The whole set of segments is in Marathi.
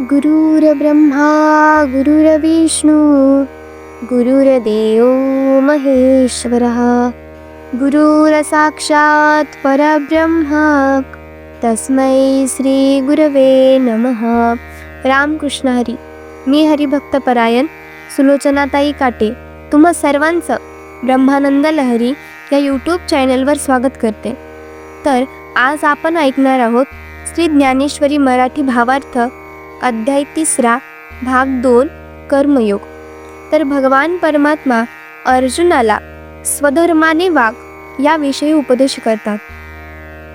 गुरुर्ब्रह्मा गुरुर्विष्णू गुरुर्देव महेश्वरः। गुरुरसाक्षात् परब्रह्मा तस्मै श्री गुरवे नमः। रामकृष्ण हरी। मी हरिभक्तपरायण सुलोचनाताई काटे। तुम्हा सर्वांचं ब्रह्मानंद लहरी या यूट्यूब चॅनलवर स्वागत करते. तर आज आपण ऐकणार आहोत श्री ज्ञानेश्वरी मराठी भावार्थ अध्याय तिसरा भाग दोन कर्मयोग. तर भगवान परमात्मा अर्जुनाला स्वधर्माने वाघ याविषयी उपदेश करतात.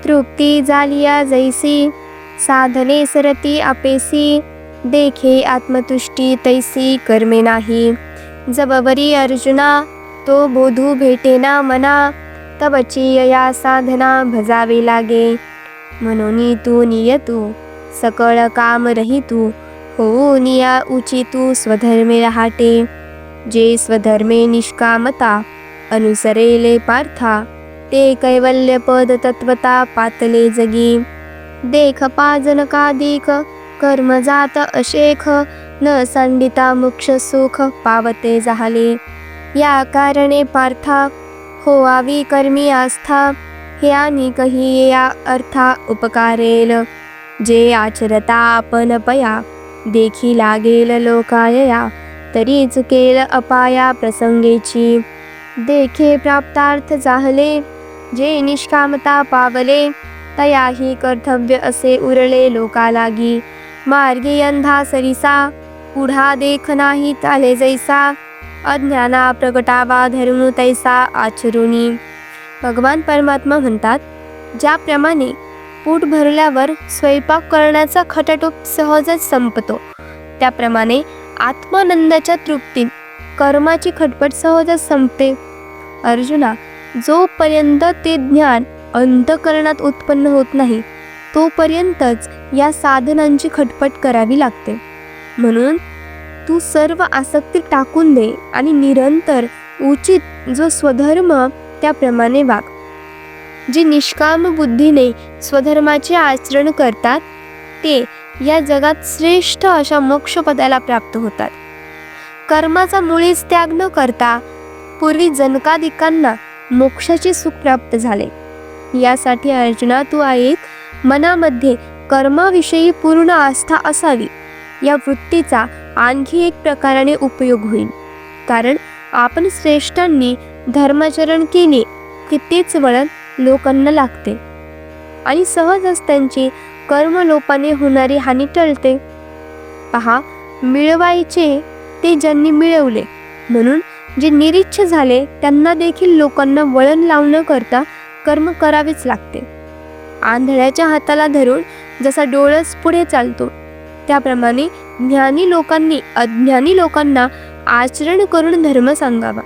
तृप्ती जालिया जैसी साधने सरती अपेसी देखे आत्मतुष्टी तैसी कर्मे नाही. जबवरी अर्जुना तो बोधू भेटेना मना तबची या साधना भजावे लागे. म्हणून तू नियतू सकळ काम रहितू होऊ निया उचितू स्वधर्मे राहाटे जे स्वधर्मे निष्कामता अनुसरेले पार्था ते कैवल्य पद तत्वता पातले जगी. देख पाजन का देख कर्म जात अशेख न संडिता मोक्ष सुख पावते झाले या कारणे पार्था हो आवी कर्मी आस्था हे आणि कही या अर्था उपकारेल. जे आचरता आपण पया देखी लागेल लोकायया तरी चुकेल अपाया प्रसंगेची. देखे प्राप्तार्थ जाहले जे निष्कामता पावले तयाही कर्तव्य असे उरले लोकालागी. मार्गी अंधा सरिसा पुढा देख नाही चाले जैसा अज्ञाना प्रगटावा धर्म तैसा आचरुणी भगवान परमात्मा म्हणतात ज्याप्रमाणे पोट भरल्यावर स्वयंपाक करण्याचा खटाटोप सहजच संपतो. त्याप्रमाणे आत्मानंदाच्या तृप्तीत कर्माची खटपट सहजच संपते. अर्जुना जोपर्यंत ते ज्ञान अंतकरणात उत्पन्न होत नाही तोपर्यंतच या साधनांची खटपट करावी लागते. म्हणून तू सर्व आसक्ती टाकून दे आणि निरंतर उचित जो स्वधर्म त्याप्रमाणे वाग. जे निष्काम बुद्धीने स्वधर्माचे आचरण करतात ते या जगात श्रेष्ठ अशा मोक्षपदाला प्राप्त होतात. कर्माचा मुळीच त्याग न करता पूर्वी जनकादिकांना मोक्षाचे सुख प्राप्त झाले. यासाठी अर्जुना तू ऐक मनामध्ये कर्माविषयी पूर्ण आस्था असावी. या वृत्तीचा आणखी एक प्रकाराने उपयोग होईल. कारण आपण श्रेष्ठांनी धर्माचरण केले की तेच वळण लोकांना लागते. आणि सहजच त्यांची कर्मलोपाने होणारी हानी टळते. पहा मिळवायचे ते ज्यांनी मिळवले म्हणून जे निरीच्छ झाले त्यांना देखील लोकांना वळण लावणं करता कर्म करावेच लागते. आंधळ्याच्या हाताला धरून जसा डोळस पुढे चालतो त्याप्रमाणे ज्ञानी लोकांनी अज्ञानी लोकांना आचरण करून धर्म सांगावा.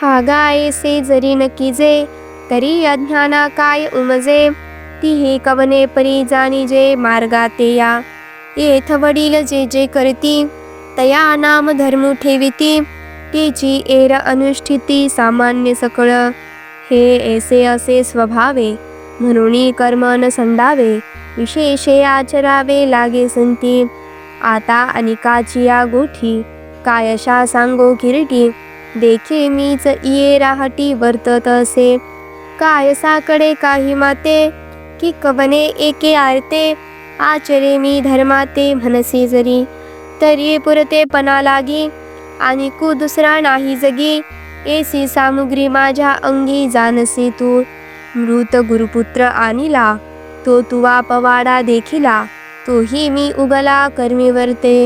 हा गायसे जरी नकी जे तरी अज्ञाना काय उमजे ती कवने परी जाणी जे मार्गाते या येथ वडील जे जे करती तया नाम धर्म ठेविती तेची एर अनुष्ठिती सामान्य सकळ। हे ऐसे असे स्वभावे म्हणून कर्म न संडावे विशेषे आचरावे लागे संती। आता अनिकाची या गोठी कायशा सांगो किरटी देखे मीच इये राहटी वर्तत असे। कायसाकडे काही माते की कवने एके आरते? आचरे मी धर्माते म्हणसे जरी. तरी पुरते पणा लागी आणि कु दुसरा नाही जगी. एसी सामुग्री माझ्या अंगी जानसी तू. मृत गुरुपुत्र आणिला तो तुवा पवाडा देखिला तोही मी उगला कर्मी वरते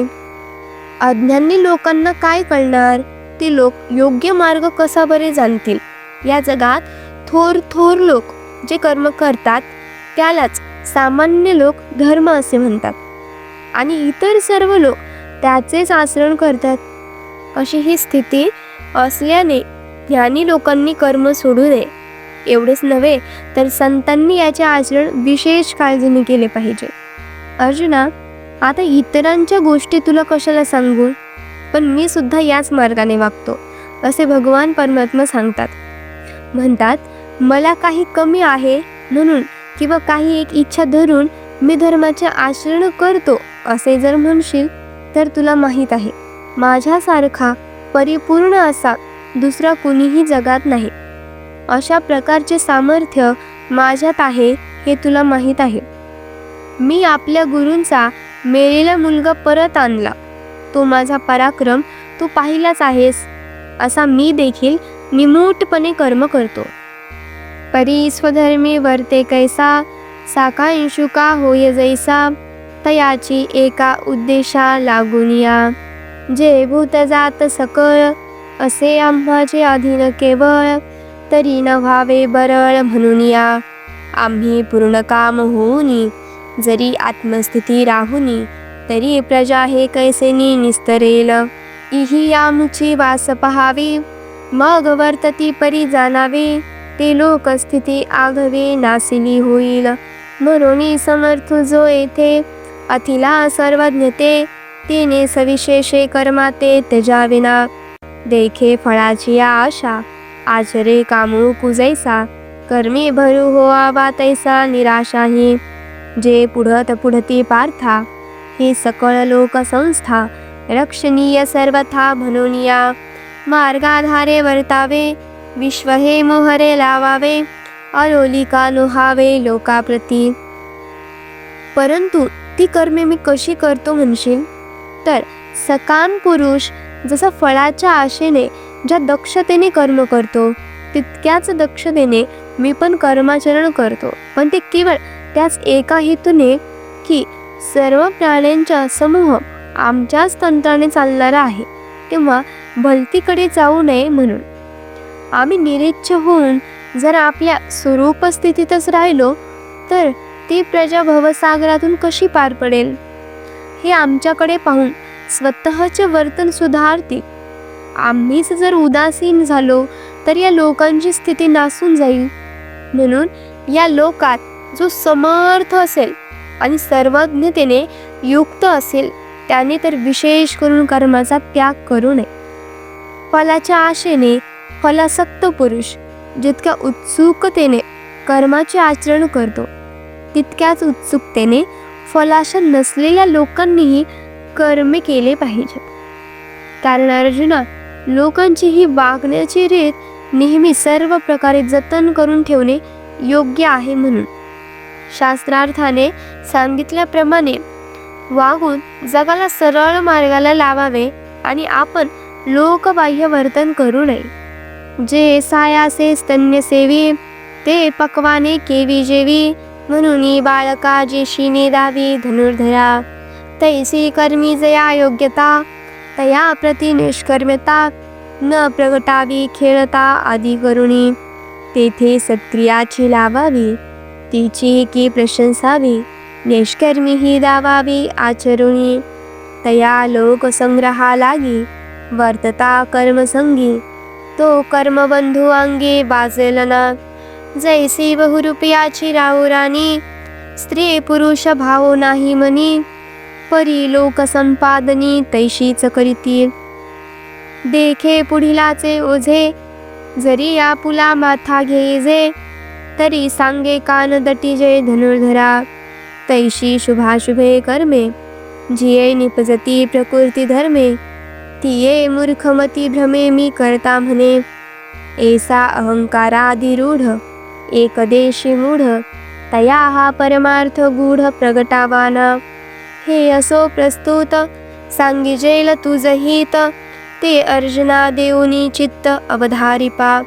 अज्ञानी लोकांना काय कळणार? ते लोक योग्य मार्ग कसा बरे जाणतील? या जगात थोर थोर लोक जे कर्म करतात त्यालाच सामान्य लोक धर्म असे म्हणतात. आणि इतर सर्व लोक त्याचेच आचरण करतात. अशी ही स्थिती असल्याने ज्ञानी लोकांनी कर्म सोडू नये. एवढेच नव्हे तर संतांनी याचे आचरण विशेष काळजीने केले पाहिजे. अर्जुना आता इतरांच्या गोष्टी तुला कशाला सांगू? पण मी सुद्धा याच मार्गाने वागतो असे भगवान परमात्मा सांगतात. म्हणतात मला काही कमी आहे म्हणून किंवा काही एक इच्छा धरून मी धर्माचे आचरण करतो असे जर म्हणशील तर तुला माहीत आहे. माझ्यासारखा परिपूर्ण असा दुसरा कुणीही जगात नाही. अशा प्रकारचे सामर्थ्य माझ्यात आहे हे तुला माहीत आहे. मी आपल्या गुरूंचा मेलेला मुलगा परत आणला. तो माझा पराक्रम तू पाहिलाच आहेस असा मी देखील निमूटपणे कर्म करतो. परी स्वधर्मी वर्ते कैसा साकांशु का होय जैसा तयाची एका उद्देशा लागुनिया। जे भूत जात सकळ असे आम्हाचे अधीन केवळ तरी न व्हावे बरळ म्हणून या आम्ही पूर्ण काम होऊनी जरी आत्मस्थिती राहुनी तरी प्रजा हे कैसेनी निस्तरेल। इही आमची वास पहावी मग वर्तती परी जाणावे ते लोकस्थिती आघवी नासिली होईल. म्हणून समर्थ जो येथे अथिला सर्वज्ञते तिने सविशेषे कर्माते त्यजाविना. देखे फळाची या आशा आचरे कामू कुजैसा कर्मी भरू हो आवा तैसा निराशाही. जे पुढत पुढती पार्था ही सकळ लोकसंस्था रक्षणीय सर्वथा म्हणून या मार्गाधारे वर्तावे विश्व हे मोहरे लावावे अलोलिका नुहावे लोकाप्रती. परंतु ती कर्मे मी कशी करतो म्हणशील? तर सकान पुरुष जसा फळाच्या आशेने ज्या दक्षतेने कर्म करतो तितक्याच दक्षतेने मी पण कर्माचरण करतो. पण ते केवळ त्याच एका हेतूने की सर्व प्राण्यांचा समूह आमच्याच तंत्राने चालणारा आहे किंवा भलतीकडे जाऊ नये म्हणून. आम्ही निरीच्छ होऊन जर आपल्या स्वरूप स्थितीतच राहिलो तर ती प्रजा भवसागरातून कशी पार पडेल? हे आमच्याकडे पाहून स्वतःचे वर्तन सुधारते. आम्हीच जर उदासीन झालो तर या लोकांची स्थिती नासून जाईल. म्हणून या लोकात जो समर्थ असेल आणि सर्वज्ञतेने युक्त असेल त्याने तर विशेष करून कर्माचा त्याग करू नये. फलाच्या आशेने फलासक्त पुरुष जितक्या उत्सुकतेने कर्माचे आचरण करतो तितक्याच उत्सुकतेने फलाशा नसलेल्या लोकांनीही कर्मे केले पाहिजे. कारण अर्जुना लोकांची ही वागण्याची रीत नेहमी सर्व प्रकारे जतन करून ठेवणे योग्य आहे म्हणून. शास्त्रार्थाने सांगितल्याप्रमाणे वागून जगाला सरळ मार्गाला लावावे आणि आपण लोकबाह्य वर्तन करू नये. जे सायासे स्तन्य सेवी ते पक्वाने केवी जेवी म्हणून बाळका जेशीने दावी धनुर्धरा. तैसी कर्मी जया योग्यता तया प्रति निष्कर्म्यता न प्रगटावी खेळता आदी करुणी. तेथे सत्क्रियाची लावावी तिची की प्रशंसावी निष्कर्मी ही दावावी आचरुणी. तया लोकसंग्रहा लागी वर्तता कर्मसंगी तो कर्मबंधू अंगी बाजेलना जैसी बहुरूपयाची राहुराणी स्त्री पुरुष भाव नाही मनी परी लोक संपादनी तैशीच करीतील. देखे पुढिलाचे ओझे जरी या पुला माथा घेजे तरी सांगे कान दटी जय धनुर्धरा. तैशी शुभाशुभे कर्मे जिये निपजती प्रकृती धर्मे. तिये मूर्खमती भ्रमे मी करता म्हणे. ऐसा अहंकारादिरूढ एकदेशी मूढ तया हा परमार्थ गूढ प्रगटावाना. हे असो प्रस्तुत सांगिजेल तुझहित ते अर्जुना देऊनी चित्त अवधारिपा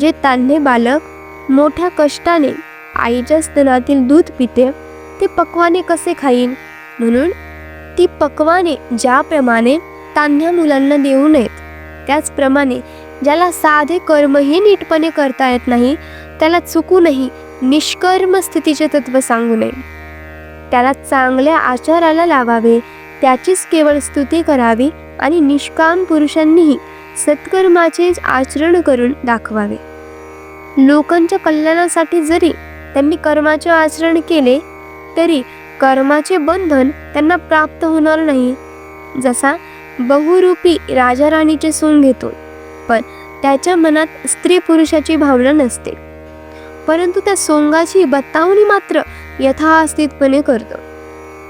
जे तान्हे बालक मोठ्या कष्टाने आईच्या स्तनातील दूध पिते ते पक्वाने कसे खाईन? म्हणून ती पक्वाने ज्याप्रमाणे तान्ह्या मुलांना देऊ नयेत. त्याचप्रमाणे ज्याला साधे कर्मही नीटपणे करता येत नाही त्याला चुकूनही निष्कर्म स्थितीचे तत्व सांगू नये. त्याला चांगल्या आचाराला लावावे त्याचीच केवळ स्तुती करावी आणि निष्काम पुरुषांनीही सत्कर्माचेच आचरण करून दाखवावे. लोकांच्या कल्याणासाठी जरी त्यांनी कर्माचे आचरण केले तरी कर्माचे बंधन त्यांना प्राप्त होणार नाही. जसा बहुरूपी राजाराणीचे सून घेतो पण त्याच्या मनात स्त्री पुरुषाची भावना नसते. परंतु त्या सोंगाची बतावणी मात्र यथास्थितपणे करतो.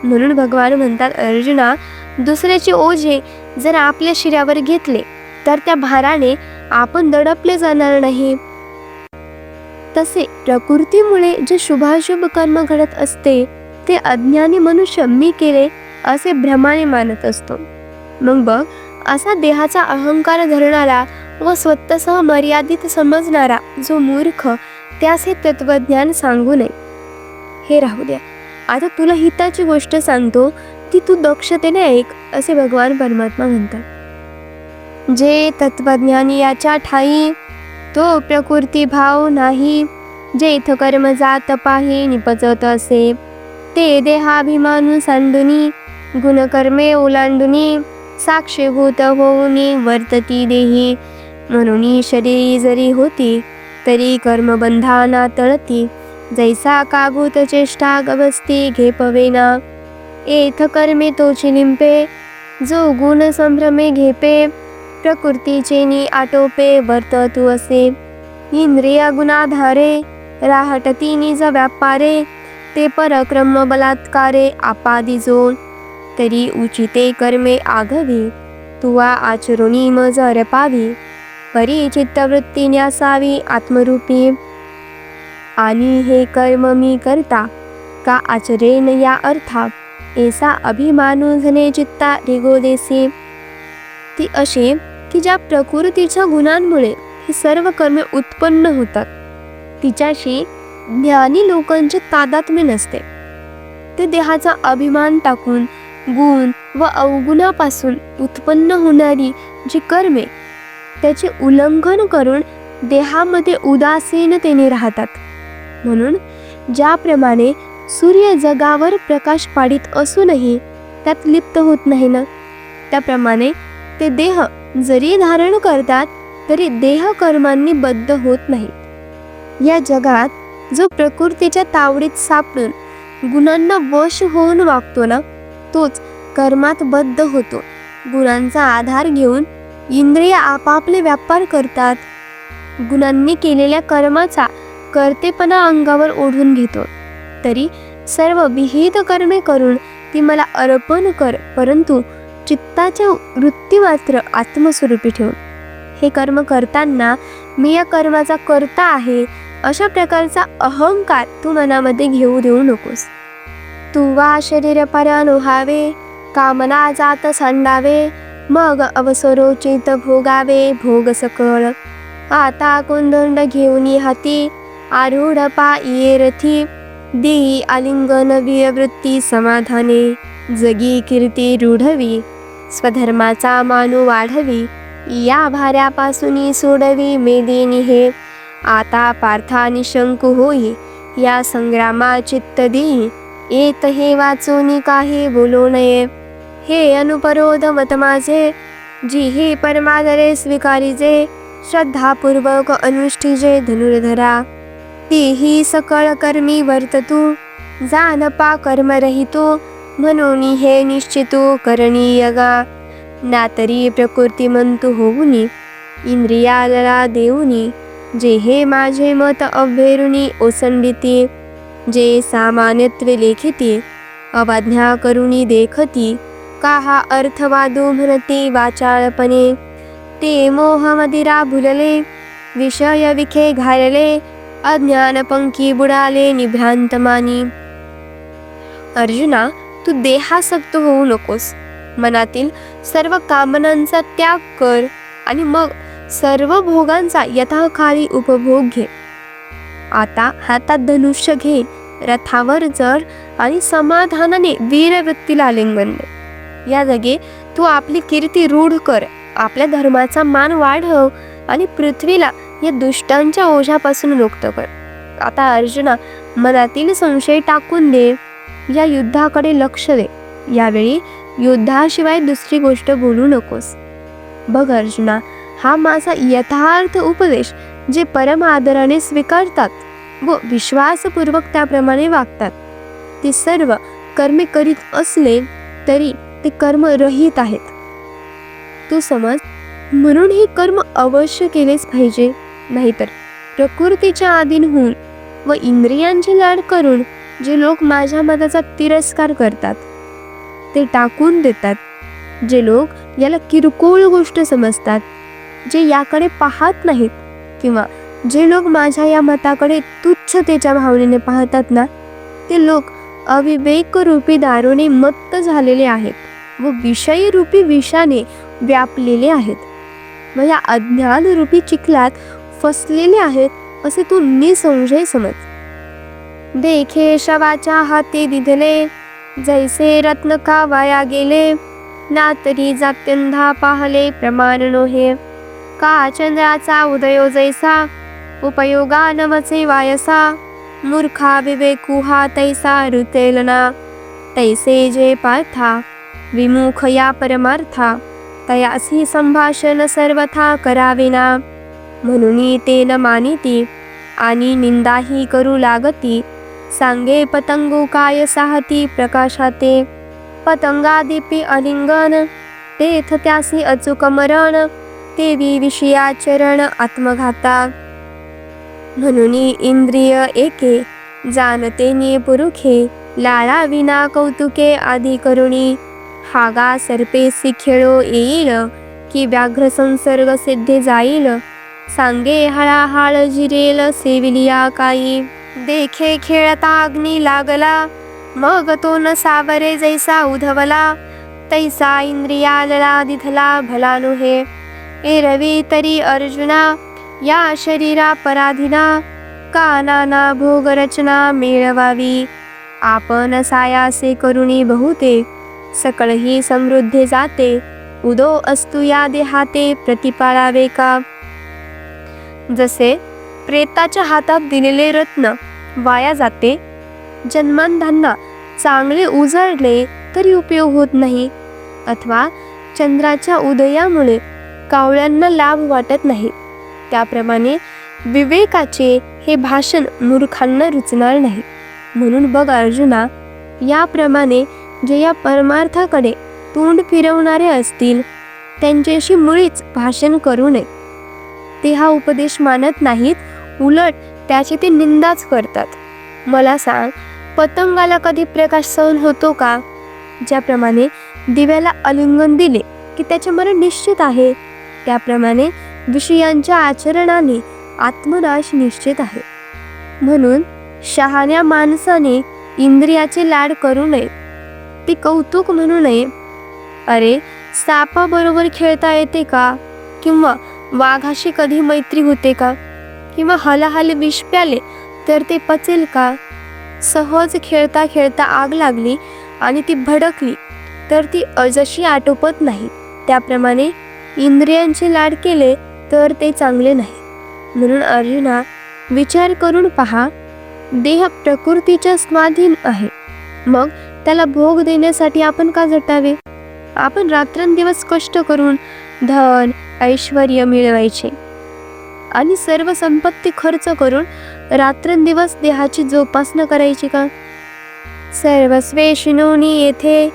म्हणून भगवान म्हणतात अर्जुना दुसऱ्याचे ओझे जर आपल्या शिऱ्यावर घेतले तर त्या भाराने आपण दडपले जाणार नाही. तसे प्रकृतीमुळे जे शुभाशुभ कर्म घडत असते ते अज्ञानी मनुष्य मी केले असे भ्रमाने मानत असतो. मग बघ असा देहाचा अहंकार धरणारा व स्वतःसह मर्यादित समजणारा जो मूर्ख त्यास हे तत्वज्ञान सांगू नये. हे राहू द्या. आता तुला हिताची गोष्ट सांगतो ती तू दक्षतेने ऐक असे भगवान परमात्मा म्हणतात. जे तत्वज्ञानी याच्या ठाई तो प्रकृती भाव नाही. जे इथं कर्म जात पाही निपचत असे. ते देहाभिमानू सांडुनी गुणकर्मे ओलांडुनी. साक्षीभूत होऊनी वर्तती देही. म्हणून शरीरी जरी होती तरी कर्मबंधाना तळती. जैसा काभूत चेष्टा गवस्ती घेपवेना. एथ कर्मे तोची लिंपे जो गुण संभ्रमे घेपे. प्रकृतीचे नि आटोपे वर्ततू असे. इंद्रिया गुणाधारे राहटती निज व्यापारे. ते परक्रम बलात्कारे आपादिजो तरी उचिते कर्मे आघवी. तुवा आचरुणी मज रपावी परी चित्तवृत्ती न्यासावी आत्मरूपी. आणि हे कर्म मी करता का आचरेन या अर्था? ऐसा अभिमानू झने चित्ता रिगोदेसी ती अशी की ज्या प्रकृतीच्या गुणांमुळे ही सर्व कर्मे उत्पन्न होतात. तिच्याशी ज्ञानी लोकांचे तादात्म्य नसते. ते देहाचा अभिमान टाकून गुण व अवगुणापासून उत्पन्न होणारी जी कर्मे त्याचे उल्लंघन करून देहामध्ये उदासीनतेने राहतात. म्हणून ज्याप्रमाणे सूर्य जगावर प्रकाश पाडित असूनही त्यात लिप्त होत नाही ना? त्याप्रमाणे ते देह जरी धारण करतात तरी देह कर्मांनी बद्ध होत नाही. या जगात जो प्रकृतीच्या तावडीत सापडून गुणांना वश होऊन वागतो ना तोच कर्मात बद्ध होतो. गुणांचा आधार घेऊन इंद्रिय आपापले व्यापार करतात. गुणांनी केलेल्या कर्माचा कर्तेपणा अंगावर ओढून घेतो. तरी सर्व विहित कर्मे करून ती मला अर्पण कर परंतु चित्ताच्या वृत्ती मात्र आत्मस्वरूपी ठेवून हे कर्म करताना मी या कर्माचा करता आहे अशा प्रकारचा अहंकार तू मनामध्ये घेऊ देऊ नकोस. तुवा वा शरीर परानुहावे कामना जात सांडावे मग अवसरोचित भोगावे भोग सकळ. आता कुंदंड घेऊन हाती आरूढ पाये रथी देई आलिंगन वृत्ती समाधाने जगी कीर्ती रूढवी स्वधर्माचा मानू वाढवी या भाऱ्यापासून सोडवी मेदिनी हे आता पार्था निशंकू होई या संग्रामा चित्त देई येत हे वाचून काही बोलू नये. हे अनुपरोध मत माझे जी हे परमादरे स्वीकारिजे श्रद्धापूर्वक अनुष्ठिजे धनुर्धरा. ती ही सकळ कर्मी वर्ततू जानपा कर्मरहितो म्हणून हे निश्चितो करणीयगा ना तरी प्रकृतिमंतू होऊनी इंद्रियाला देऊनी जे हे माझे मत अभेरुणी ओसंडिती जे सामान्यत्वे लेखिते अवाज्ञा करुणी देखती का हा अर्थवादो म्हणते वाचाळपणे ते मोहमदिरा भुलले विषय विखे घालले अज्ञानपंखी बुडाले निभ्रांत मानी अर्जुना तू देहासक्त होऊ नकोस. मनातील सर्व कामनांचा त्याग कर आणि मग सर्व भोगांचा यथाखाली उपभोग घे. आता हातात धनुष्य घे रथावर जर आणि समाधानाने वीरवृत्तीला आलिंगन दे. या जागी तू आपली कीर्ती रूढ कर. आपल्या धर्माचा मान वाढव आणि पृथ्वीला या दुष्टांच्या ओझ्यापासून मुक्त कर. आता अर्जुना मनातील संशय टाकून दे. या युद्धाकडे लक्ष दे. यावेळी युद्धाशिवाय दुसरी गोष्ट बोलू नकोस. बघ अर्जुना हा माझा यथार्थ उपदेश. जे परम आदराने स्वीकारतात व विश्वासपूर्वक त्याप्रमाणे वागतात. ते सर्व कर्मे करीत असले तरी ते कर्म रहित आहेत. तू समज म्हणून हे कर्म अवश्य केलेच पाहिजे नाहीतर प्रकृतीच्या आधीन होऊन व इंद्रियांची लाड करून जे लोक माझ्या मताचा तिरस्कार करतात ते टाकून देतात. जे लोक याला किरकोळ गोष्ट समजतात जे याकडे पाहत नाहीत किंवा जे लोक माझ्या या मताकडे तुच्छतेच्या भावनेने पाहतात ना ते लोक अविवेक रूपी दारूने मत्त झालेले आहेत व विषयी रूपी विषाने व्यापलेले आहेत. व या अज्ञान रूपी चिखलात फसलेले आहेत असे तू निसंशय समज. देखे शवाच्या हाती दिधले जैसे रत्न का वाया गेले ना तरी जात्यंधा पाहले प्रमाण नोहे का चंद्राचा उदयो जैसा? उपयोगा नवचे वायसा? मूर्खा विवेकू हा तैसा ऋतेलना। तैसे जे पार्था विमुख या परमार्था तयासी संभाषण सर्वथा कराविना। म्हणून ते न मानिती आणि निंदाही करू लागती। सांगे पतंगू काय साहती प्रकाशाते? पतंगादिपी अलिंगन तेथ त्यासी अचूक मरण। देवी विषयाचरण आत्मघाता। म्हणून इंद्रिय एके जाणते पुरुखे लाळा विना कौतुके आदी करुणी। हागा सर्पेसी खेळो येईल की व्याघ्र संसर्ग सिद्धे जाईल। सांगे हळाहाळ जिरेल सेविलिया काही देखे खेळता अग्नी लागला मग तो न सावरे जैसा उधवला। तैसा इंद्रियाला दिधला भला नुहे। ए रवी तरी अर्जुना या शरीरा पराधीना का नाना भोग रचना मेळवावी? आपण सायासे करुणी बहुते सकळही समृद्धी जाते उदो असतु या देहाते प्रतिपाळावे का? जसे प्रेताच्या हातात दिलेले रत्न वाया जाते जन्मांधांना चांगले उजळले तरी उपयोग होत नाही अथवा चंद्राच्या उदयामुळे कावळ्यांना लाभ वाटत नाही. त्याप्रमाणे विवेकाचे हे भाषण मूर्खांना रुचणार नाही. म्हणून बघ अर्जुना याप्रमाणे जे या परमार्थाकडे तोंड फिरवणारे असतील त्यांच्याशी मुळीच भाषण करू नये. ते हा उपदेश मानत नाहीत उलट त्याची ते निंदाच करतात. मला सांग पतंगाला कधी प्रकाश सहन होतो का? ज्याप्रमाणे दिव्याला आलिंगन दिले की त्याचे मरण निश्चित आहे. त्याप्रमाणे विषयांच्या आचरणाने आत्मनाश निश्चित आहे. म्हणून शहाण्या माणसाने इंद्रियाचे लाड करू नये. ते कौतुक म्हणू नये. अरे सापाबरोबर खेळता येते का? किंवा वाघाशी कधी मैत्री होते का? किंवा हलाहल विष प्याले तर ते पचेल का? सहज खेळता खेळता आग लागली आणि ती भडकली तर ती अजशी आटोपत नाही. त्याप्रमाणे इंद्रियांचे लाड केले तर ते चांगले नाही. म्हणून अर्जुना विचार करून पहा देह प्रकृतीच्या स्वाधीन आहे. मग त्याला भोग देण्यासाठी आपण का झटावे? आपण रात्रंदिवस कष्ट करून धन ऐश्वर मिळवायचे. आणि सर्व संपत्ती खर्च करून रात्रंदिवस देहाची जोपासना करायची का? सर्वस्वेशिनोनी येथे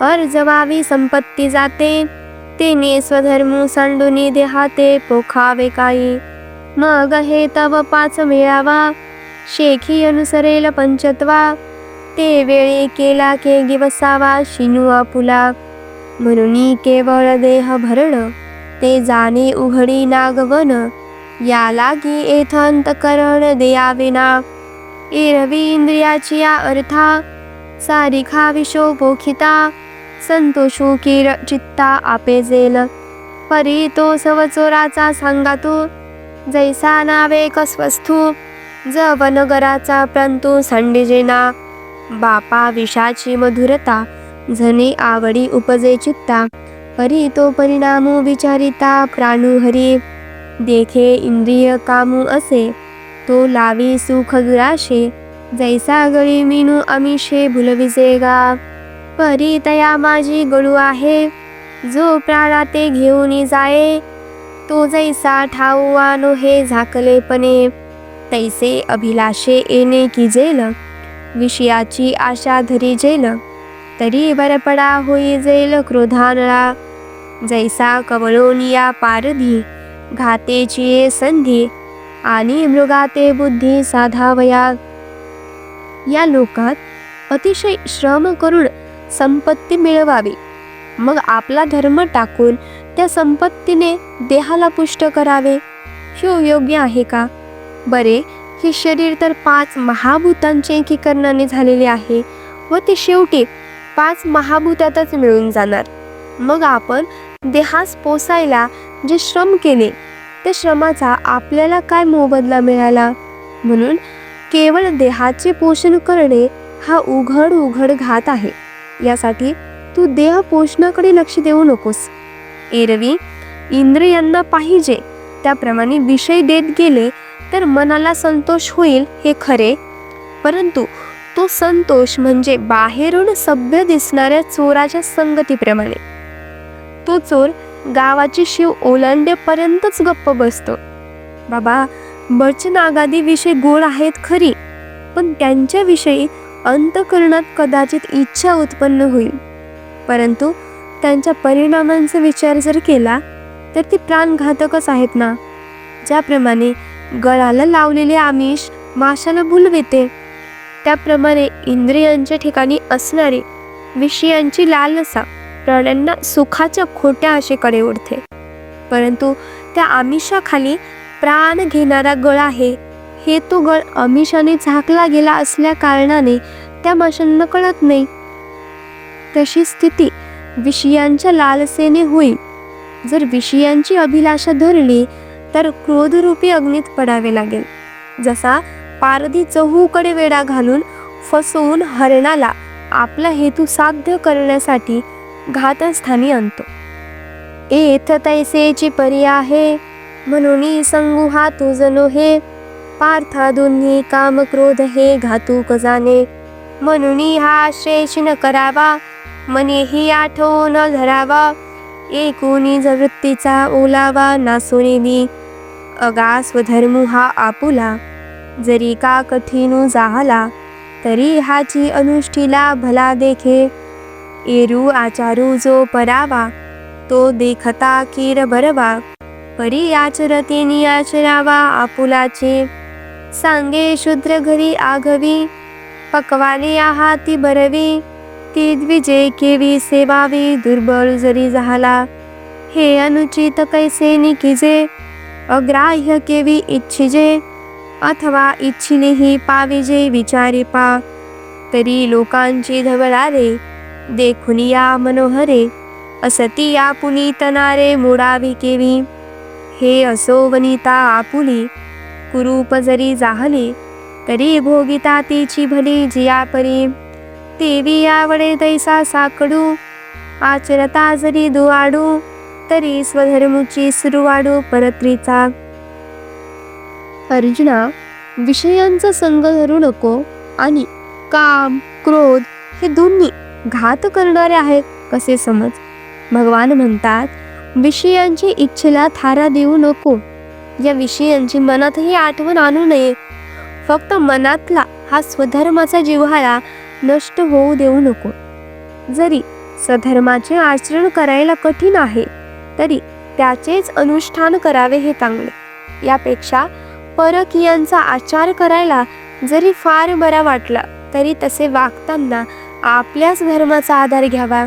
अर्जवावी संपत्ती जाते. तेने स्वधर्म सांडूनी देहाते पोखावे काही मग हे तव पाच मिळावा शेखी अनुसरेल पंचत्वा. ते वेळी केला के गिवसावा शिनू पुला म्हणून केवळ देह भरण ते जाणे उघडी नागवन. या लागी एथ अंतकरण देयाविना. एरवी इंद्रियाची या अर्था सारिखा विशो पोखिता संतोषो किर चित्ता आपेजेल। परी तो। सवचोराचा सांगातो जैसा नावे ज वनगराचा परंतु संडिजेना। बापा विषाची मधुरता। झने आवडी उपजे चित्ता। परी तो परिणामो विचारिता प्राणू हरी। देखे इंद्रिय कामू असे। तो लावी सुख दुराशे जैसा गळी मिनू अमिषे भुलविजेगा। परी तया माझी गळू आहे. जो प्राणा ते घेऊन जाये तो जैसा ठाऊ आनो हे झाकलेपणे. तैसे अभिलाषे येणे की जेल? विषयाची आशा धरी जेल? तरी बरपडा होई जेल क्रोधानळा. जैसा कवळोनिया पारधी घातेची संधी आणि मृगाते बुद्धी साधावया. या लोकात अतिशय श्रम करून संपत्ती मिळवावी. मग आपला धर्म टाकून त्या संपत्तीने देहाला पुष्ट करावे. हे योग्य आहे का? बरे हे शरीर तर पाच महाभूतांचे एकीकरणाने झालेले आहे व ते शेवटी पाच महाभूतातच मिळून जाणार. मग आपण देहास पोसायला जे श्रम केले त्या श्रमाचा आपल्याला काय मोबदला मिळाला? म्हणून केवळ देहाचे पोषण करणे हा उघड उघड घात आहे. यासाठी तू देह पोषणाकडे लक्ष देऊ नकोस. एरवी इंद्रियांना पाहिजे त्याप्रमाणे विषय देत गेले तर मनाला संतोष होईल हे खरे. परंतु तो संतोष म्हणजे बाहेरून सभ्य दिसणाऱ्या चोराच्या संगतीप्रमाणे. तो चोर गावाची शिव ओलांडेपर्यंतच गप्प बसतो. बाबा बचनागादी विषय गोड आहेत खरी पण त्यांच्याविषयी अंतकरणात कदाचित इच्छा उत्पन्न होईल. परंतु त्यांच्या परिणामांचा विचार जर केला तर ती प्राणघातकच आहेत ना? ज्याप्रमाणे गळाला लावलेले आमिष माशाला भुलविते त्याप्रमाणे इंद्रियांच्या ठिकाणी असणारी विषयांची लालसा प्राण्यांना सुखाच्या खोट्या आशेकडे ओढते. परंतु त्या आमिषाखाली प्राण घेणारा गळ आहे हे तो गळ अमिषाने झाकला गेला असल्या कारणाने त्या माशांना कळत नाही. तशी स्थिती विषयांच्या लालसेने होईल. जर विषयांची अभिलाषा धरली तर क्रोधरूपी अग्नीत पडावे लागेल. जसा पारधी चहूकडे वेढा घालून फसवून हरणाला आपला हेतू साध्य करण्यासाठी घातस्थानी आणतो. एथ तैसेची परी आहे म्हणून संगू हा तुझनो हे पार्था दोन्ही काम क्रोध हे घातूक जाणे. म्हणून हा श्रेष न करावा मनेही आठो न धरावा. एकुणी वृत्तीचा ओलावा नासोने बी अगा स्वधर्मू हा आपुला जरी का कठीणू जाहला तरी हाची अनुष्ठीला भला देखे. एरू आचारू जो परावा तो देखता कीर बरवा परी आचरतेनी आचरावा आपुलाचे. सांगे शूद्र घरी आघवी पकवाने आहाती बरवी ती द्विजे केवी सेवावी दुर्बळ जरी झाला हे अनुचित कैसे निकिजे? अग्राह्य केवी इच्छिजे अथवा इच्छिनेही पाविजे विचारी पा तरी लोकांची धवळारे देखुनिया मनोहरे असती आपुली तनारे मोडावी केवी हे असो वनिता आपुली कुरूप जरी जाहली तरी भोगिता तिची भली जिया परी तेवी आवडे तैसा साकडू आचरता जरी दुआडू तरी स्वधर्मची सुरुवाडू परत्रीचा. अर्जुना विषयांचा संग धरू नको आणि काम क्रोध हे दोन्ही घात करणारे आहेत कसे समज? भगवान म्हणतात विषयांची इच्छेला थारा देऊ नको. या विषयांची मनातही आठवण आणू नये. फक्त मनातला हा स्वधर्माचा जिव्हाळा नष्ट होऊ देऊ नको. जरी स्वधर्माचे आचरण करायला कठीण आहे तरी त्याचेच अनुष्ठान करावे हे चांगले. यापेक्षा परकीयांचा आचार करायला जरी फार बरा वाटला तरी तसे वागताना आपल्याच धर्माचा आधार घ्यावा.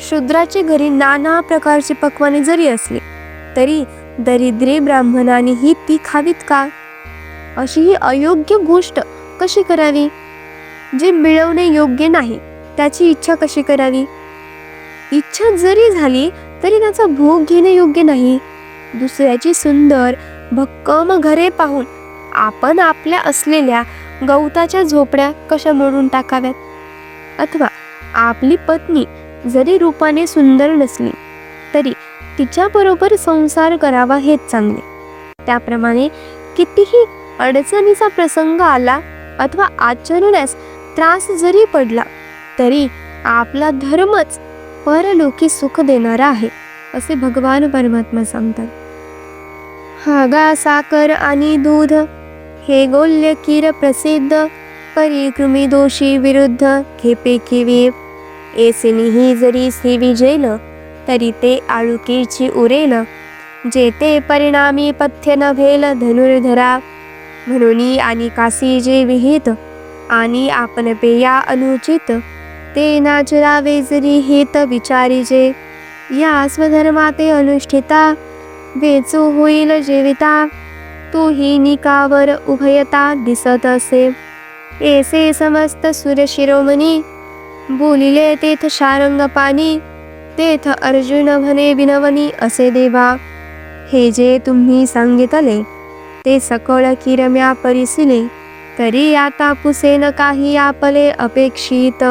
शूद्राचे घरी नाना प्रकारची पक्वाने जरी असली तरी दरिद्रे ब्राह्मणांनीही ती खावीत का? अशी ही अयोग्य गोष्ट कशी करावी? जे मिळवणे योग्य नाही त्याची इच्छा कशी करावी? इच्छा जरी झाली तरी त्याचा भोग घेणे योग्य नाही. दुसऱ्याची सुंदर भक्कम घरे पाहून आपण आपल्या असलेल्या गवताच्या झोपड्या कशा मोडून टाकाव्यात? अथवा आपली पत्नी जरी रूपाने सुंदर नसली तरी तिच्याबरोबर संसार करावा हेच चांगले त्याप्रमाणे कितीही अडचणीचा प्रसंग आला अथवा आचरण्यास त्रास जरी पडला तरी आपला धर्मच परलोकी सुख देणारा आहे असे भगवान परमात्मा सांगतात. हागा साखर आणि दूध हे गोल्य किर प्रसिद्ध परिक्रमी दोषी विरुद्ध खेपे किवी एसिनीही जरी सेवी जेल तरी ते आळुकीची उरेल जेते परिणामी पथ्य न भेल धनुर्धरा. म्हणून आणि कासी जे विहित आणि आपण पेया अनुचित ते नाचरावे जरी विचारी जे. या स्वधर्माते अनुष्ठिता वेचू होईल जीविता. तू ही निकावर उभयता दिसत असे. एसे समस्त सुरशिरोमणी बोलिले तेथ शारंग पाणी तेथ अर्जुन म्हणे विनवनी असे देवा हे जे तुम्ही सांगितले ते सकळ किरम्या परिसिले तरी आता पुसेन काही आपले अपेक्षित.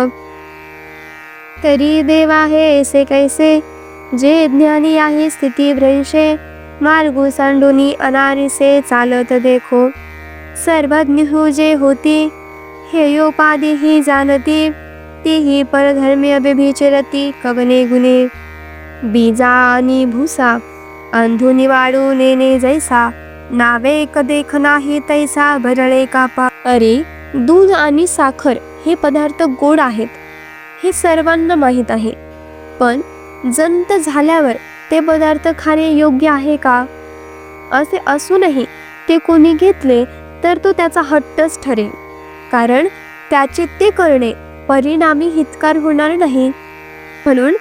तरी देवा हे ऐसे कैसे? जे ज्ञानी आहे स्थिती भ्रंशे मार्गू सांडुनी अनारिसे चालत देखो. सर्वज्ञ हो जे होती हे योपादी ही जाणती तीही परधर्मी अभिभिचरती कवने गुणे बीजा आणि भूसा अंधुनी वाळू नेने जैसा नावे देख नाही तैसा भरळे कापा. अरे दूध आणि साखर हे पदार्थ गोड आहेत हे सर्वांना माहीत आहे. पण जंत झाल्यावर ते पदार्थ खाणे योग्य आहे का? असे असूनही ते कोणी घेतले तर तो त्याचा हट्टच ठरेल. कारण त्याचे ते करणे परिणामी हितकार होणार नाही. म्हणून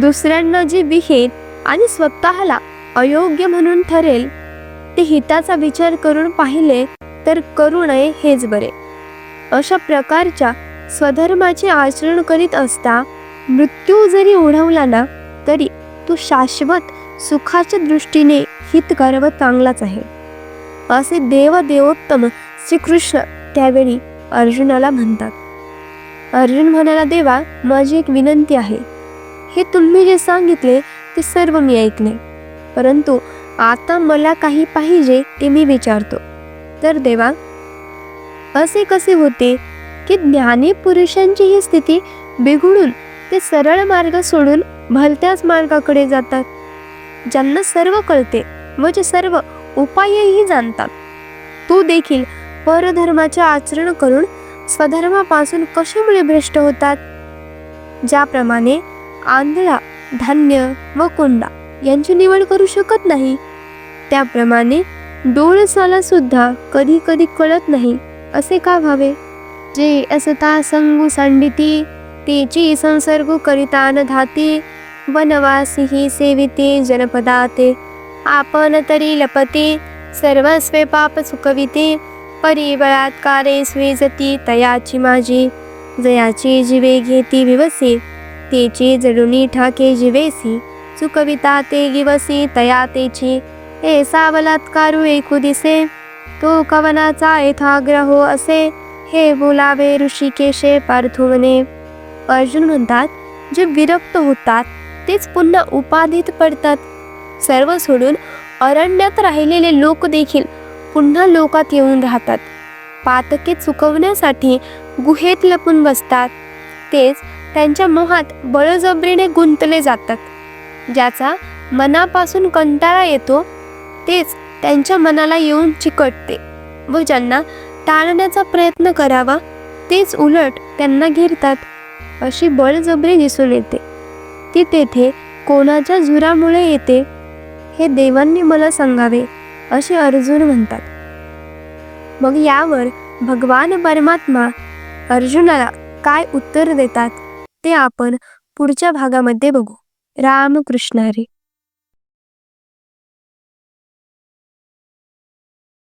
दुसऱ्यांना जे विहित आणि स्वतःला अयोग्य म्हणून ठरेल ते हिताचा विचार करून पाहिले तर करू नये हेच बरे. अशा प्रकारच्या स्वधर्माचे आचरण करीत असता मृत्यू जरी ओढवला ना तरी तो शाश्वत सुखाच्या दृष्टीने हितकर व चांगलाच आहे. असे देव देवोत्तम श्रीकृष्ण त्यावेळी अर्जुनाला म्हणतात. अर्जुन म्हणाला देवा माझी एक विनंती आहे. हे तुम्ही जे सांगितले ते सर्व मी ऐकले. परंतु आता मला काही पाहिजे ते मी विचारतो. तर देवा असे कसे होते की ज्ञानी पुरुषांची ही स्थिती बिघडून ते सरळ मार्ग सोडून भलत्याच मार्गाकडे जातात ज्यांना सर्व कळते व जे सर्व उपायही जाणतात? तू देखील परधर्माचे आचरण करून स्वधर्मापासून कशामुळे भ्रष्ट होतात? ज्याप्रमाणे आंधळा धान्य व कोंडा यांची निवड करू शकत नाही त्याप्रमाणे डोळसाला सुद्धा कधी कधी कळत नाही असे का व्हावे? जे असता संगू सांडिती तेची संसर्ग करिता धाती वनवासी ही सेविते जनपदाते आपण तरी लपते सर्वस्वे पाप चुकविते परी बळात्कारे स्वेजती तयाची माझी जयाची जिवे घेती विवसी तेची जडुनी ठाके जिवेसी। सुकविता ते गिवसी तया तेची। ऐसा बलात्कारू ऐकू दिसे तो कवनाचा यथाग्रहो असे। हे बोलावे ऋषिकेशे पार्थुवने। अर्जुन म्हणतात जे विरक्त होतात तेच पुन्हा उपाधीत पडतात। सर्व सोडून अरण्यात राहिलेले लोक देखील पुन्हा लोकात येऊन राहतात. पातके चुकवण्यासाठी गुहेत लपून बसतात. तेच त्यांच्या मोहात बळजबरीने गुंतले जातात. ज्याचा मनापासून कंटाळा येतो तेच त्यांच्या मनाला येऊन चिकटते व ज्यांना टाळण्याचा प्रयत्न करावा तेच उलट त्यांना घेरतात अशी बळजबरी दिसून येते. ती तेथे कोणाच्या झुरामुळे येते हे देवांनी मला सांगावे. असे अर्जुन म्हणतात. मग यावर भगवान परमात्मा अर्जुनाला काय उत्तर देतात ते आपण पुढच्या भागामध्ये बघू. रामकृष्ण हरी.